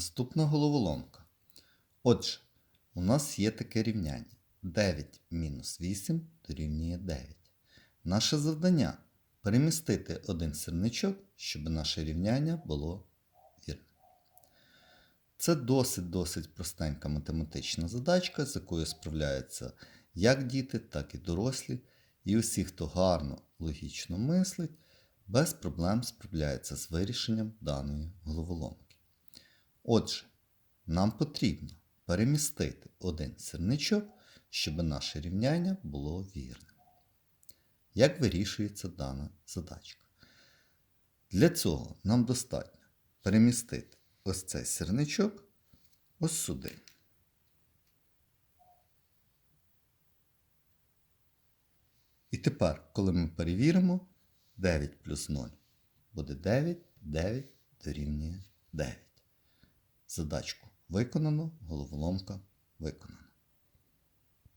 Наступна головоломка. Отже, у нас є таке рівняння. 9 мінус 8 дорівнює 9. Наше завдання перемістити один сірничок, щоб наше рівняння було вірним. Це досить-досить простенька математична задачка, з якою справляються як діти, так і дорослі. І усі, хто гарно логічно мислить, без проблем справляється з вирішенням даної головоломки. Отже, нам потрібно перемістити один сірничок, щоб наше рівняння було вірним. Як вирішується дана задачка? Для цього нам достатньо перемістити ось цей сірничок ось сюди. І тепер, коли ми перевіримо, 9 плюс 0 буде 9, 9 дорівнює 9. Задачку виконано, головоломка виконана.